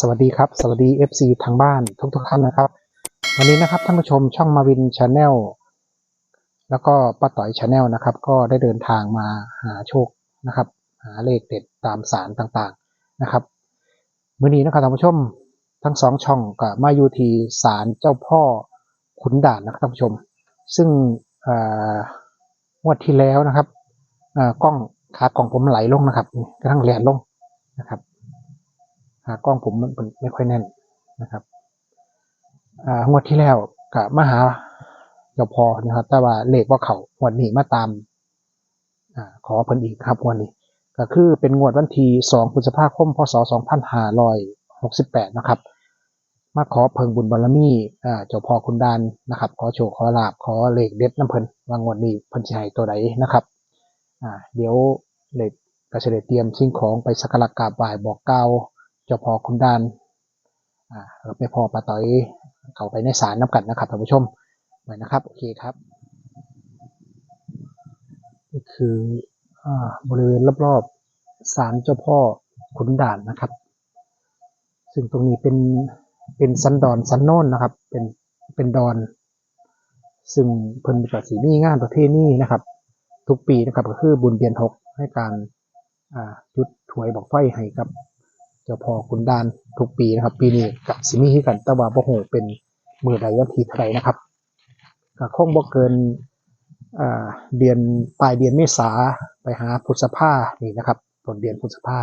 สวัสดีครับ สวัสดี FC ทางบ้านทุกทุกๆท่านนะครับ วันนี้นะครับท่านผู้ชมช่องมาวินชาแนลแล้วก็ป้าต่อยชาแนลนะครับ ก็ได้เดินทางมาหาโชคนะครับ หาเลขเด็ดตามสารต่างๆนะครับมื้อนี้นะครับท่านผู้ชมทั้งสองช่องก็มายูที่ศาลเจ้าพ่อขุนด่านนะครับท่านผู้ชม ซึ่งเอ่องวดที่แล้วนะครับกล้องขากล้องผมไหลลงนะครับกระทั่งแหลนลงนะครับ กล้องผมมันไม่ค่อยแน่นนะครับงวดที่แล้วกับมหาเจ้าพอนะครับ แต่ว่าเลขว่าเขางวดนี้มาตามอขอเพิ่นอีกครับวันนี้ ก็คือเป็นงวดวันที่2พฤษภาคมพศ2568 นะครับ มาขอเพิ่งบุญบารมีเจ้าพ่อคุณดานนะครับ ขอโชคขอลาบขอเลขเด็ดน้ำเพิ่นว่างวดนี้เพิ่นสิให้ตัวใดนะครับเดี๋ยวเลขก็จะได้เตรียมสิ่งของไปสักการะกราบไหว้บอกกล่าว เจ้าพ่อคุณดานอ่าแล้วไปพอปลาต่อยเข้าไปในศาลน้ำกันนะครับท่านผู้ชมไปนะครับโอเคครับนี่คืออบริเวณรอบๆศาลเจ้าพ่อขุนด่านนะครับ ซึ่งตรงนี้เป็นเป็นสันดอนสันโน่นนะครับ เป็นเป็นดอน ซึ่งเพิ่นประสีมีงานประเภทนี้นะครับ ทุกปีนะครับก็คือบุญเดือนหกให้การจุดถวยบอกไฟให้กับ เจ้าพ่อขุนดานทุกปีนะครับ ปีนี้กับสิมีคือกันต่ว่าบ่ฮู้เป็นมือใดวันที่เท่าไรนะครับก็คงบ่เกินเดือนปลายเดือนเมษาไปหาพฤษภานี่นะครับต้นเดือนพฤษภา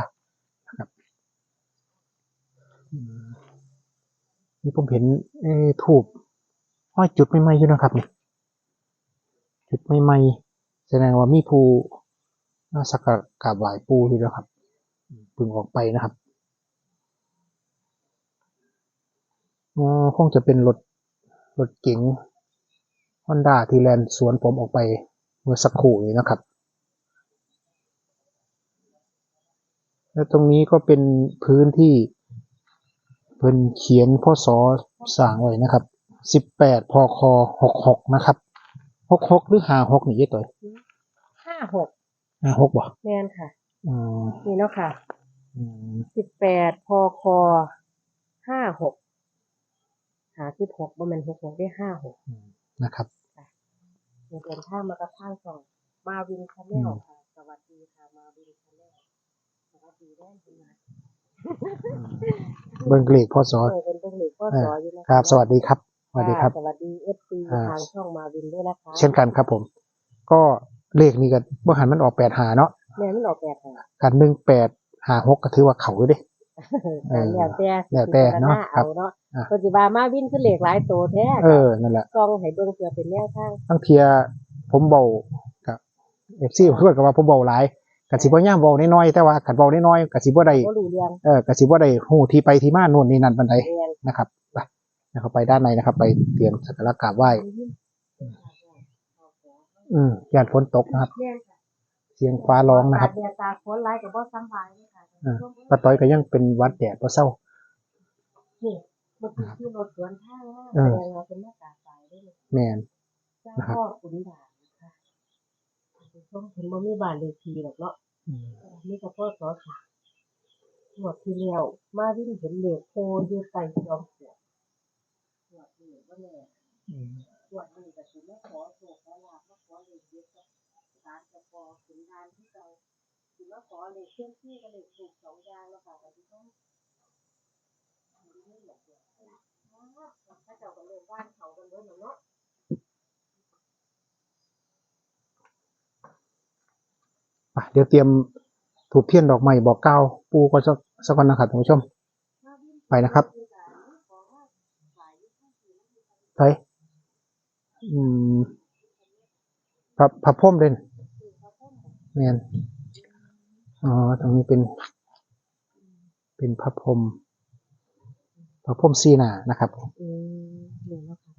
นะครับนี่ผมเห็นถูกห้อยจุดใหม่ๆอยู่นะครับนี่จุดใหม่ๆแสดงว่ามีผู้สักการะไหวปูอยู่แล้วครับเพึ่งออกไปนะครับ อ๋อคงจะเป็นรถรถเก๋งฮอนด้าที่แลนสวนผมออกไปเมื่อสักครู่นี้นะครับ และตรงนี้ก็เป็นพื้นที่เพิ่นเขียนพ่อสอสร้างไว้นะครับสิบแปดพคหกหกนะครับหกหกหรือห้าหกนี่ยี่ตัวห้าหกห้าหกบ่แมนค่ะ อืมนี่เนาะค่ะอืมสิบแปดพคห้าหกหา สิบหกบ่แมนหกหกได้ห้าหกนะครับมีเดินทางมากระทั่งสองมาวินชาแนลค่ะ สวัสดีค่ะมาวินชาแนลสวัสดีแน่คุณนะเบิ้งเลขพ่อสอเออเป็นเพื่อนหลีกพ่อสออยู่นะคะครับ สวัสดีครับสวัสดีครับ สวัสดีเอฟซีอ่าทางช่องมาวินด้วยนะคะ เช่นกันครับผม ก็เลขนี้ก็บ่หันมันออกแปดหาเนาะแม่มันออกแบบค่ะกันหนึ่งแปดหาหกก็ถือว่าเขาอยู่เดิเออแล้วแต่แล้วแต่เนาะพิจรณครับ เอาเนาะอะปัจจุบันมาวินคือเหล็กหลายตัวแท้เออนั่นแหละซองให้เบิ่งเพื่อเป็นแนวทางตั้งเทียผมเบากับเอฟซีเพื่อนกับว่าผมเบาหลายกสิบ่ย่ามเบาน้อยๆแต่ว่าขันเบาน้อยๆกสิบ่ได้บ่รู้เรื่องเออกสิบ่ได้ฮู้ที่ไปที่มาโน่นนี่นั่นปันใดเรียนนะครับไปนะครับไปด้านในนะครับ ไปเตรียมสักการะกราบไหว้อืมยานฝนตกนะครับเรียนค่ะเสียงฟ้าร้องนะครับตาเดียตาโคนไล่กับบ่สำบายเลยค่ะอ่าป้าต้อยก็ยังเป็นหวัดแดดบ่เศร้า นี่เมื่อกี้ที่รถสวนทางมาเออแสดงว่าเป็นหน้าตาสายได้เลยแมนเจ้านะครับพ่อขุนด่านนะคะต้องเห็นบ่มีบ้านเลขที่หรอกเนาะอืมมีแต่พ่อสอสามหมดที่แล้วมาวิ่งเห็นเหล็กโพอยู่ใส่จอมปลวกหมดนี่บ่แน่อืมหมดนี่ก็สิมาขอโชคขอลาภมาขอเลขเด็ดกับศาลเจ้าพ่อขุนด่านที่เราสิมาขอเลขเคลื่อนที่กับเลขถูกสองอย่างแล้วค่ะก็สิต้อง ถ้าเจ้าก็เล่นบ้านเขากันด้วยเนาะอะเดี๋ยวเตรียมถูกเทียนดอกไม้บอกกล่าวปูก็สักสักวันนะครับท่านผู้ชม ไปนะครับไปอืมพระพระพรมเด่นเนียนอ๋อตรงนี้เป็น เป็นพระพรม พระพรหมซีหนานะครับอืมหนึ่งแล้วค่ะ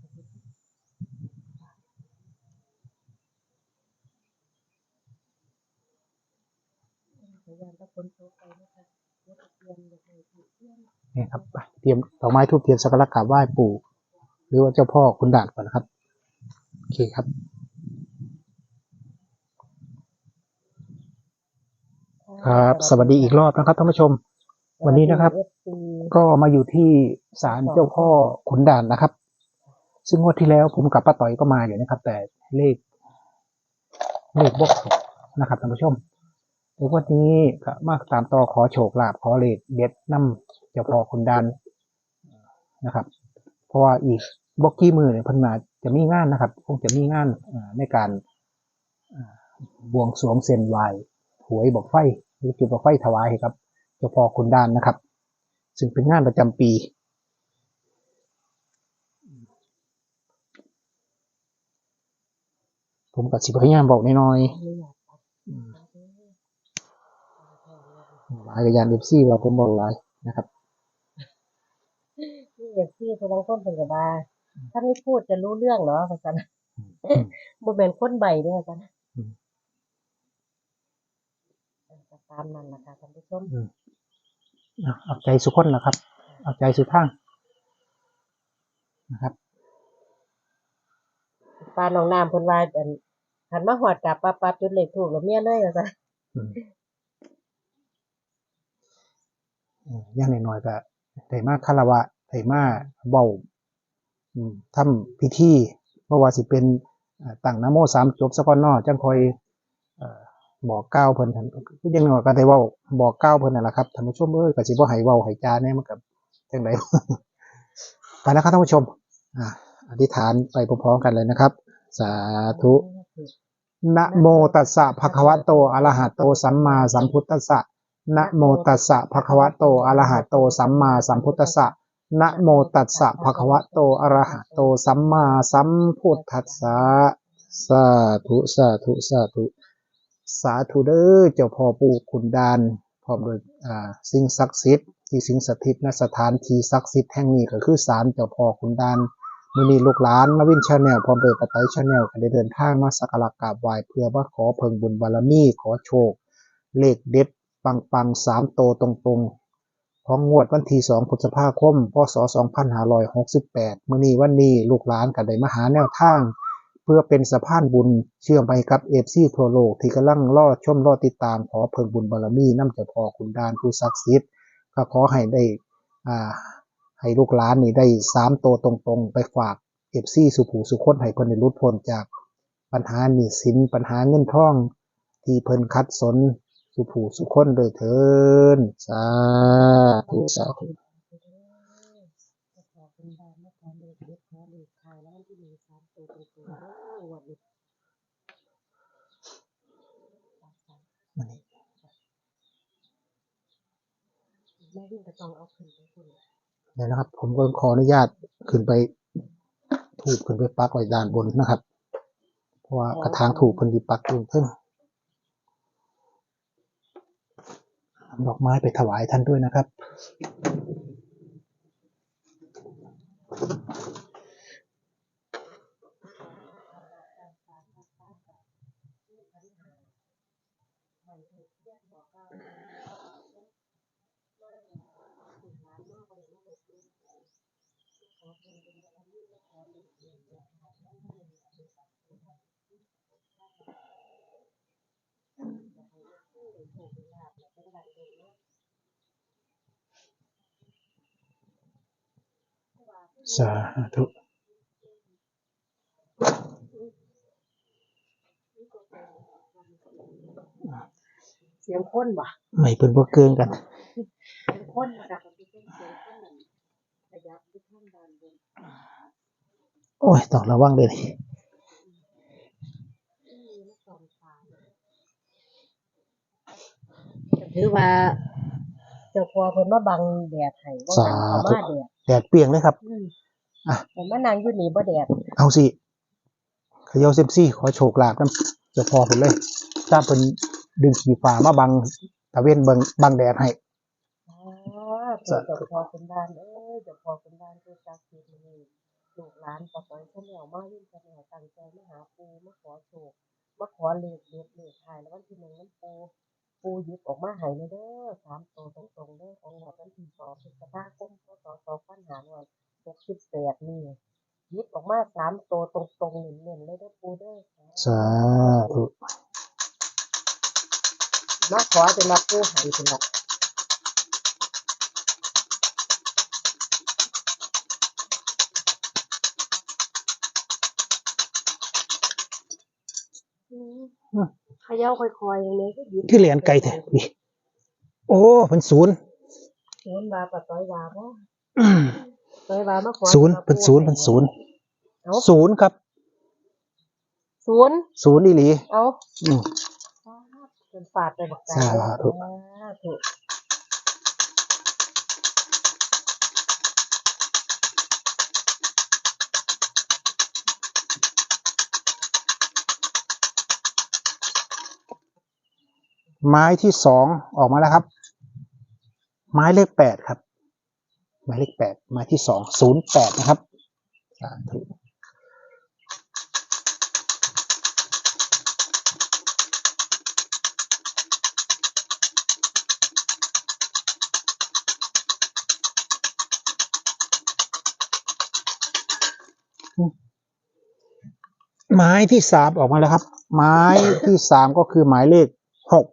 พยายามตะคนโตไปนะคะเดี๋ยวจะเตรียมเลยให้ถูกเตรียมนี่ครับไปเตรียมดอกไม้ทูบเทียนสักการะกราบไหว้ปู่ หรือว่าเจ้าพ่อคุณด่านก่อนนะครับโอเคครับครับ สวัสดีอีกรอบนะครับท่านผู้ชม วันนี้นะครับปี ก็มาอยู่ที่ศาลเจ้าพ่อขุนด่านนะครับ ซึ่งงวดที่แล้วผมกับป้าต่อยก็มาอยู่นะครับ แต่เลข เลขบกนะครับท่านผู้ชมในวันนี้ก็มาตามต่อขอโชคลาภขอเลขเด็ดน้ำเจ้าพ่อขุนด่านนะครับ เพราะว่าอีกบกกี้มือเนี่ยพิ่นมาจะมีงานนะครับ คงจะมีงานในการบวงสรวงเซนไวายหวยบอกไฟหรือจุดบอกไฟถวายครับเจ้าพ่อขุนด่านนะครับ ซึ่งเป็นงานประจำปี ผมกับสิพยายามบอกน้อยไม่อยากๆอืมหลายกับยานเอฟซีว่าผมบอกหลายนะครับนี่อย่างที่คนลังคนเป็นกับว่าถ้าไม่พูดจะรู้เรื่องเหรอภาษาอืมบ่เป็นคนใบเด้อกันอืมตามนั้นนะคะท่านผู้ชมอะ เอาใจสุขคนนะครับ เอาใจสุดทางนะครับปลาหนองน้ำเพิ่นว่าอันหันมาหอดกลับปลาปลาจุดเหล็กถูกแล้วเมียเลยว่าซั่นอืมเอ่ออย่างน้อยๆก็ได้มาคารวะได้มาเว้าอืมทำพิธีเพราะว่าสิเป็นอ่าตั้งนะโมสามจบสะก่อนเนอจังคอยเอ่อ บอกกล่าวเพิ่นท่านคือยังน้อยก็ได้เว้าบอกกล่าวเพิ่นนั่นแหละครับท่านผู้ชมเอ้ยก็สิบ่ให้เว้าให้จาแน่มันก็จังไดไปนะครับท่านผู้ชมอ่าอธิษฐานไปพร้อมๆกันเลยนะครับ สาธุนะโมตัสสะภะคะวะโตอะระหะโตสัมมาสัมพุทธัสสะนะโมตัสสะภะคะวะโตอะระหะโตสัมมาสัมพุทธัสสะนะโมตัสสะภะคะวะโตอะระหะโตสัมมาสัมพุทธัสสะสาธุสาธุสาธุ สาธุเด้อเจ้าพ่อปู่ขุนดานพร้อมด้วยสิ่งศักดิ์สิทธิ์ที่สิงสถิตณสถานที่ศักดิ์สิทธิ์แห่งนี้ก็คือศาลเจ้าพ่อขุนดานมินีลูกหลานมาวินชาแนลพร้อมโดยปะไตชาแนลก็ได้เดินทางมาสักการะกราบไหว้เพื่อว่าขอเพิ่งบุญบารมีขอโชค เลขเด็ดปังปังๆสามโตตรงๆของงวดวันที่สองพฤษภาคมพศ 2568 มื่อนี้วันนี้ลูกหลานก็ได้มาหาแนวทาง เพื่อเป็นสะพานบุญเชื่อมไปกับเอฟซีทั่วโลกที่กำลังรอชมรอติดตามขอเพิ่งบุญบารมีน้ำเจ้าพ่อขุนดานผู้ศักดิ์สิทธิ์ก็ขอให้ได้อ่าให้ลูกหลานนี่ได้สามโตตรงๆ ไปฝากเอฟซีสุผูสุคนให้เพิ่นได้หลุดพ้นจากปัญหาหนี้สินปัญหาเงินทอง ที่เพิ่นคัดสนสุผูสุคนโดยเถินสาธุสาธุขอเป็นบ้านมาขอเลขเด็ดขอเลขขายแล้วที่มีสามตัวตรงๆเด้อวันนี้ มานี่ แม่วิ่งก็ต้องเอาขึ้นไปคุณเดี๋ยวนะครับ ผมก็ขออนุญาตขึ้นไป ถูกขึ้นไปปักไว้ด้านบนนะครับ เพราะว่ากระถางถูกเพิ่นสิปักอยู่เพิ่งนำดอกไม้ไปถวายท่านด้วยนะครับ สาธุเสียงคนบ่ไม่เพิ่นบ่เกินกันเสียงคนนะคะท่านผู้ชมเสียงคนนั่นขยับไปข้างด้านบนโอ้ยต้องระวังเลยนี่ก็ถือว่าเจ้าพ่อเพิ่นมาบังแดดให้บ่ทันเข้ามาแดดแดดเปรียงเลยครับ อืมอะแต่มานั่งอยู่นี่บ่แดดเอาสิเขย่าเซยมซี่ขอโชคลาภนำเจ้าพ่อเพิ่นเลยถ้าเพิ่นดึงสีฟ้ามาบังตะเวนเบิงบังแดดให้อ๋อเจ้าพ่อเป็นบ้านเอ้ยเจ้าพ่อเป็นบ้านผู้ศักดิ์สิทธิ์นี่ลูกหลานปะต้อยชะแนวมาวิ่งชะแนวตั้งใจมาหาปู่มาขอโชคมาขอเลขเด็ดเลขท้ายแล้ววันที่หนึ่งนั้นปู่ปู่หยิบออกมาให้เลยเด้อสามตัวตรงๆเด้อของงวดวันที่สองพฤษภาคมพศสองพันห้าร้อย หกสิบแปดนี่ยิบออกมาสามตัวตรงๆเน้นๆเลยได้อปูด้อสาธุมาขอจะมาปูให้ถึป็นหลัเขย่าค่อยๆอย่างนี้ก็หยิบคือเหรียญไก่แท้นี่โอ้เป็นศูนย์ โอนบาปะต้อยวาบ่อื้ ต้อยวามาขอศูนย์เป็นศูนย์เป็นศูนย์เอาศูนย์ครับศูนย์ศูนย์อีหลีเอาอืมเป็นฝาดไปบักไก่สาธุสาธุไม้ที่สองออกมาแล้วครับ ไม้เลขแปดครับ ไม้เลขแปดม้ที่สองศูนย์แปดนะครับสาธุไม้ที่สามออกมาแล้วครับไม้ที่สามก็คือหมายเลขหก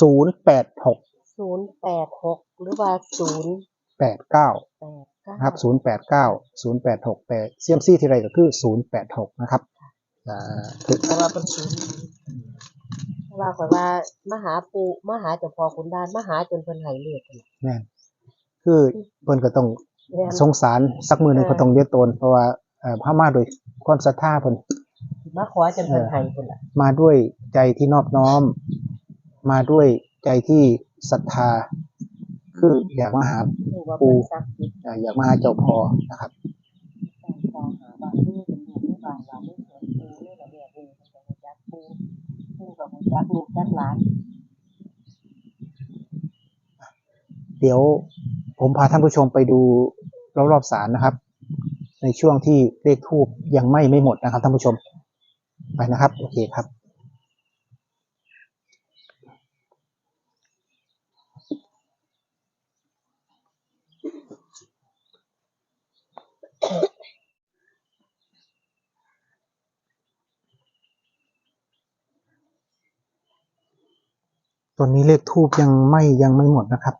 ศูนย์แปดหกศูนย์แปดหกหรือว่าศูนย์ แปดเก้าแปดเก้านะครับศูนย์แปดเก้าศูนย์แปดหกแต่เซียมซี่ที่ไรก็คือศูนย์แปดหกนะครับอ่าคือเพราะว่าเป็นศูนย์เพราะว่าข่อยว่ามาหาปูมาหาเจ้าพ่อขุนดานมาหาจนเพิ่นให้เลขกันแม่นคือเพิ่นก็ต้องแม่นสงสารสักมือหนึงเออก็ต้องเลี้ยงตนเพราะว่าเอ่อพามาโดวยความศรัทธาเพิ่นมาขอจนเพิ่นให้พุ่นล่ะมาด้วยใจที่นอบน้อม มาด้วยใจที่ศรัทธา คืออยากมาหารู้ว่าเพิ่นศักดิ์สิทธิ์อ่าอยากมาหาเจ้าพ่อนะครับตามหาบางที่เป็นลูกในบ้านว่าไม่สวนปูในระเบียบเองเพิ่นก็รู้จักปูปูก็รู้จักลูกจักหลานเดี๋ยวผมพาท่านผู้ชมไปดูรอบๆศาลนะครับ ในช่วงที่เลขทูบยังไม่ไม่หมดนะครับท่านผู้ชมไปนะครับ โอเคครับ ตอนนี้เลขทูบยังไม่ยังไม่หมดนะครับ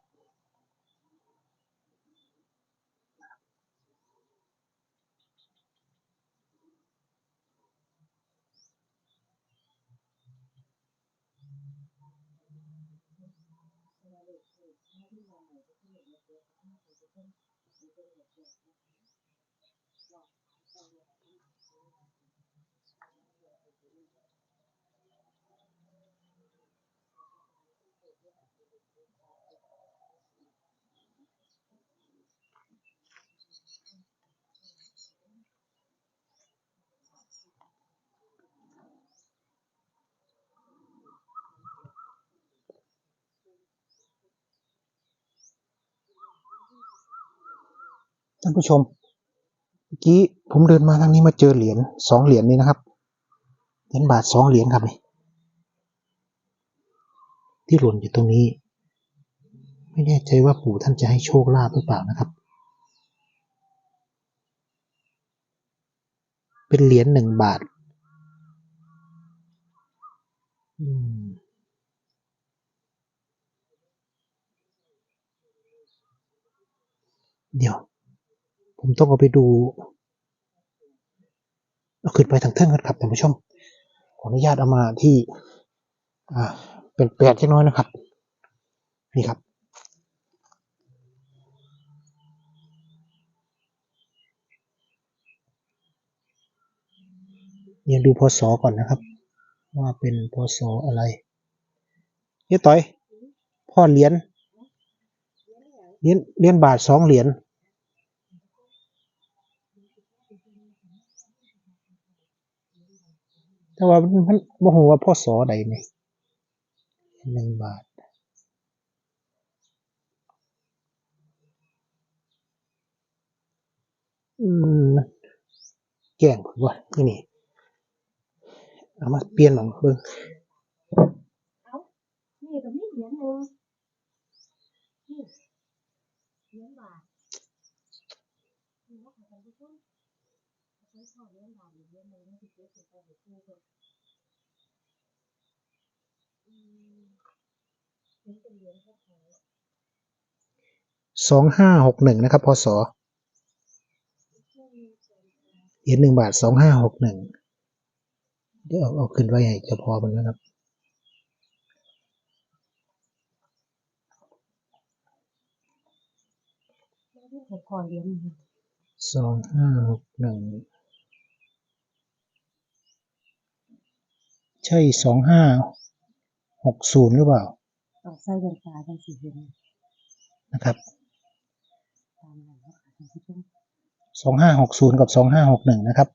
ท่านผู้ชมเมื่อกี้ผมเดินมาทางนี้มาเจอเหรียญสองเหรียญนี้นะครับเหรียญบาทสองเหรียญครับนี่ที่หล่นอยู่ตรงนี้ ไม่แน่ใจว่าปู่ท่านจะให้โชคลาภหรือเปล่านะครับ เป็นเหรียญหนึ่งบาทเดี๋ยว ผมต้องเอาไปดูเอาขึ้นไปทางเทิงกันครับท่านผู้ชม ขออนุญาตเอามาที่อ่าเป็นแปดเล็กน้อยนะครับ นี่ครับเดี๋ยดูพศก่อนนะครับ ว่าเป็นพศอะไรเฮ้ยต่อย พ่อเหรียญเหรียญเหรียญบาทสองเหรียญ แต่ว่ามันมันบ่ฮู้ว่าพ่อสอใดนี่หนึ่งบาทอืมแกล้งผมว่านี่นี่เอามาเปลี่ยนหน่อยเบิ่ง นี่ก็มีเหรียญหนึงนี่เหรียญบาทนี่ว่าค่ะท่านผู้ชมเอา ไว้เข้าเหรียญบาทอีกเหรียญหนึงมันสิเก็บไว้ให้ปูเพิ่นอืมนี่เป็นเหรียญพระเขาสองห้าหกหนึ่งนะครับพศเหรียญหนึ่งบาทสองห้าหกหนึ่งเดี๋ยวเอาขึ้นไว้ให้จ้าพ่อมันนะครับสองห้าหกหนึ่ง ใช่สองห้าหกศูนย์หรือเปล่าต้องใส่แว่นตาจังสิเห็นนะครับตามนั้นเนาะค่ะท่านผู้ชมสองห้าหกศูนย์กับสองห้าหกหนึ่งนะครับ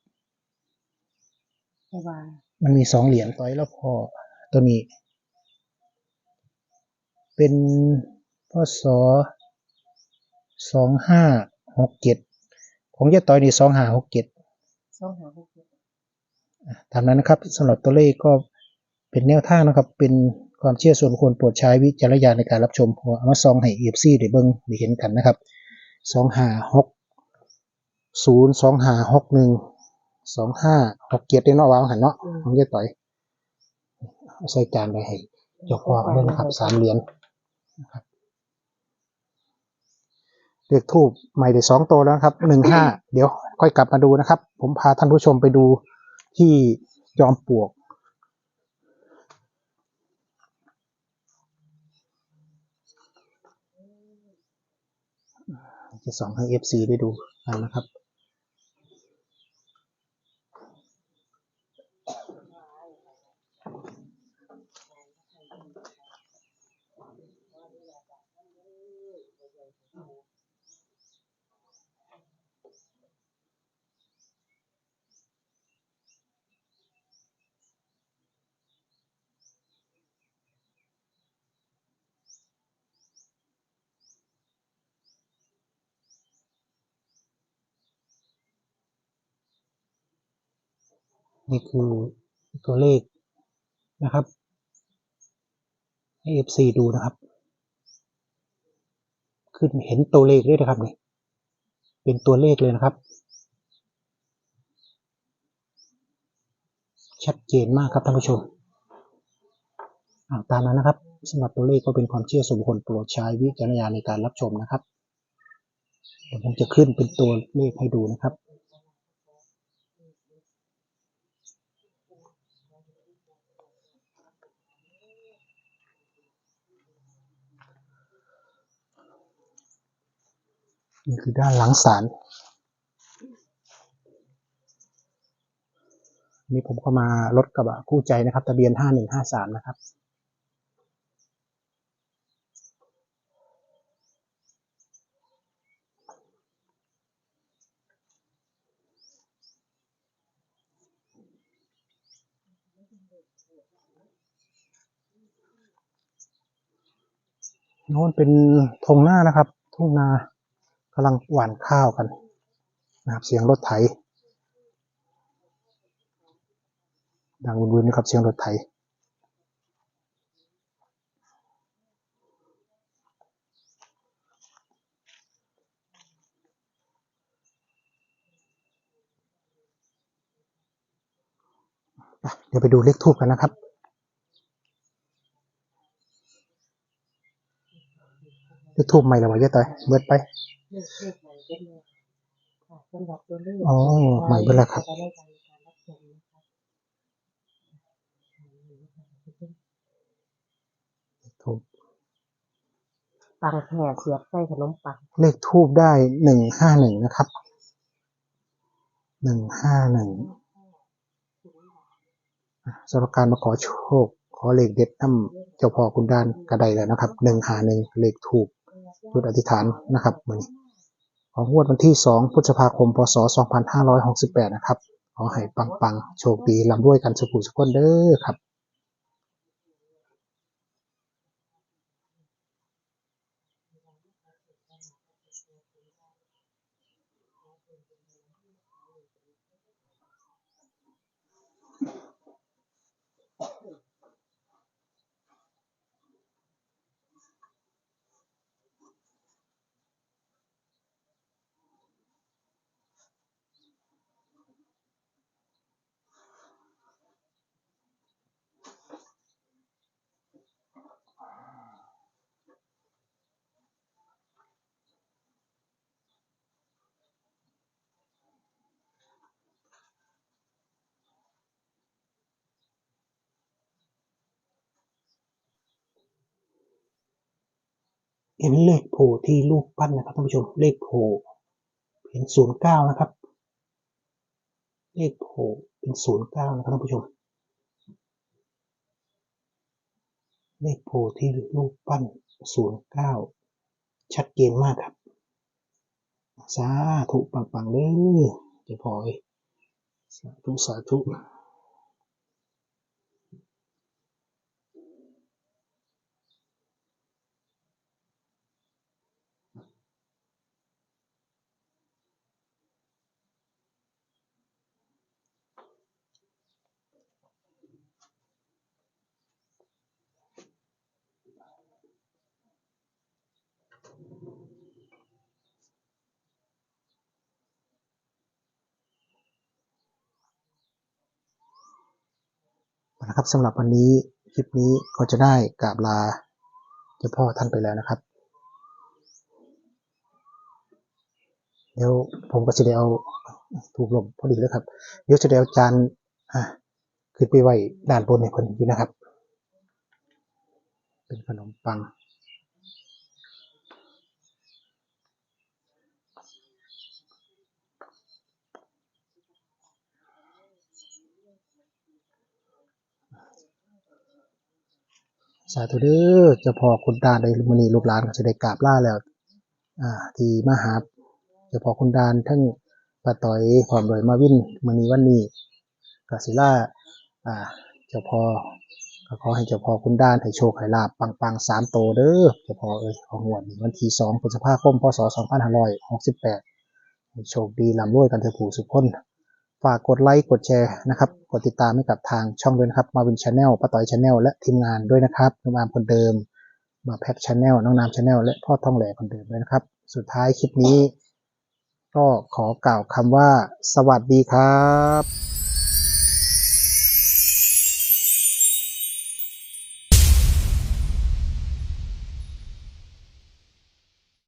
แต่ว่ามันมีสองเหรียญต่อยแล้วพอตัวนี้ เป็นพศสองห้าหกเจ็ดของยายต่อยนี่สองห้าหกเจ็ดสองหาหกเจ็ด ตามนั้นนะครับสำหรับตัวเลขก็เป็นแนวทางนะครับ เป็นความเชื่อส่วนบุคคลโปรดใช้วิจารณญาณในการรับชมเพราะว่าเอามาซองให้เอฟซีได้เบิ้งได้เห็นกันนะครับสองห้าหกศูนย์สองห้าหกหนึ่งสองห้าหกเจ็ดได้เนาะวางหันเนาะของยายต่อยใส่จานไปให้เจ้าพ่อเขาด้วยนะครับสามเหรียญนะครับเลขทูบใหม่ได้สองตัวแล้วครับหนึ่งห้าเดี๋ยวค่อยกลับมาดูนะครับ ผมพาท่านผู้ชมไปดู ที่จอมปลวก จะส่องให้ FC ได้ดูกันนะครับ นี่คือตัวเลขนะครับให้ FC ดูนะครับ ขึ้นเห็นตัวเลขด้วยนะครับนี่เป็นตัวเลขเลยนะครับ ชัดเจนมากครับท่านผู้ชมาตามนั้นนะครับสำหรับตัวเลขก็เป็นความเชื่อส่วนบุคคลโปรดใช้วิจารณญาณในการรับชมนะครับเดี๋ยวผมจะขึ้นเป็นตัวเลขให้ดูนะครับ นี่คือด้านหลังศาลนี่ผมก็มารถกระบะคู่ใจนะครับทะเบียนห้าหนึ่งห้าสามนะครับโน้นเป็นทงหน้านะครับ ทุ่งนาำลังหว่านข้าวกันนะครับเสียงรถไถ ดังวุ่นๆนะครับเสียงรถไถเดี๋ยวไปดูเลขทูบกันนะครับ เลขทูบใหม่แล้ววะเยอะต่อยเบิดไป เลขเลขใหม่เป็นเลยค่ะสำหรับตัวเลขอ๋อใหม่เบิดแล้วครับจะได้การการรับชมนะครับทูบปังแผ่เสียบใส่ขนมปัง เลขทูบได้หนึ่งห้าหนึ่งนะครับ หนึ่งห้าหนึ่งสำหรับการมาขอโชค ขอเลขเด็ดน้ำเจ้าพ่อคุณด้านกระไดแล้วนะครับ หนึ่งหาหนึ่งเลขถูกจุดอธิษฐานนะครับมือนี้ ของงวดวันที่สองพฤษภาคม พศสองพันห้าร้อยหกสิบแปดนะครับ ขอให้ปังๆ โชคดีลำด้วยกันสุขุสุขคนเด้อครับ เห็นเลขโผล่ที่รูปปั้นนะครับท่านผู้ชมเลขโผล่เห็นศูนย์เก้านะครับ เลขโผล่เป็นศูนย์เก้านะครับท่านผู้ชม เลขโผล่ที่รูปปั้นศูนย์เก้าชัดเจนมากครับสาธุปังๆเลยเจะพอเอ้ยสาธุสาธุ นะครับสำหรับวันนี้คลิปนี้ก็จะได้กราบลาเจ้าพ่อท่านไปแล้วนะครับ เดี๋ยวผมก็จะได้เอาถูกลมพอดีแล้วครับ เดี๋ยวจะได้เอาจานอะขึ้นไปไว้ด้านบนในคนอยู่นะครับ เป็นขนมปัง สาธุเด้อจ้าพ่อคุณดานมณีลูกหลานก็จะได้กราบล่าแล้ว อ่า ที่มหาจ้าพ่อคุณดานทั้งป้าต่อยพรอมโดวยมาวินมณีวันนี้กสิล่าอ่าเจ้าพอก็ขอให้เจ้าพ่อคุณดานให้โชคให้ลาบปังๆสามโตเด้อเจ้าพ่อเอ้ยของงวดนี้วันที่สองพฤษภาคมพศสองพันห้าร้อยหกสิบแปดโชคดีลำรวยกันเถอะผู้สุขคน ฝากกดไลค์กดแชร์นะครับกดติดตามให้กับทางช่องด้วยนะครับมาวินชาแนลป้าต่อยชาแนลและทีมงานด้วยนะครับน้องอามคนเดิมมาแพ็คชาแนลน้องนามชาแนลและพ่อท่องแหล่คนเดิมด้วยนะครับ สุดท้ายคลิปนี้ ก็ขอกล่าวคำว่า สวัสดีครับ